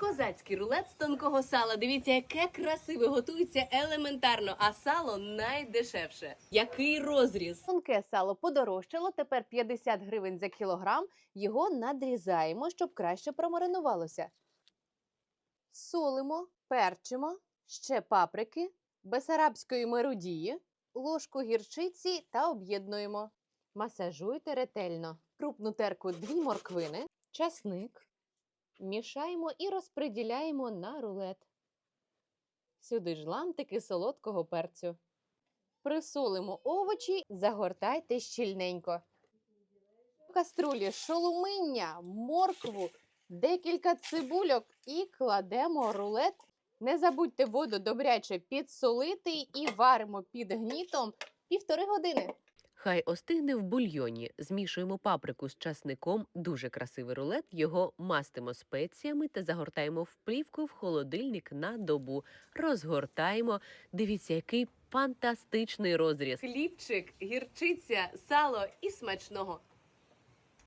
Козацький рулет з тонкого сала. Дивіться, яке красиве готується елементарно, а сало найдешевше. Який розріз? Тонке сало подорожчало, тепер 50 гривень за кілограм. Його надрізаємо, щоб краще промаринувалося. Солимо, перчимо, ще паприки, бесарабської мерудії, ложку гірчиці та об'єднуємо. Масажуйте ретельно. Крупну терку дві морквини, часник. Мішаємо і розподіляємо на рулет. Сюди ж лантики солодкого перцю. Присолимо овочі, загортайте щільненько. В каструлі шолуминня, моркву, декілька цибульок і кладемо рулет. Не забудьте воду добряче підсолити і варимо під гнітом півтори години. Хай остигне в бульйоні. Змішуємо паприку з часником. Дуже красивий рулет. Його мастимо спеціями та загортаємо в плівку в холодильник на добу. Розгортаємо. Дивіться, який фантастичний розріз. Хлібчик, гірчиця, сало і смачного.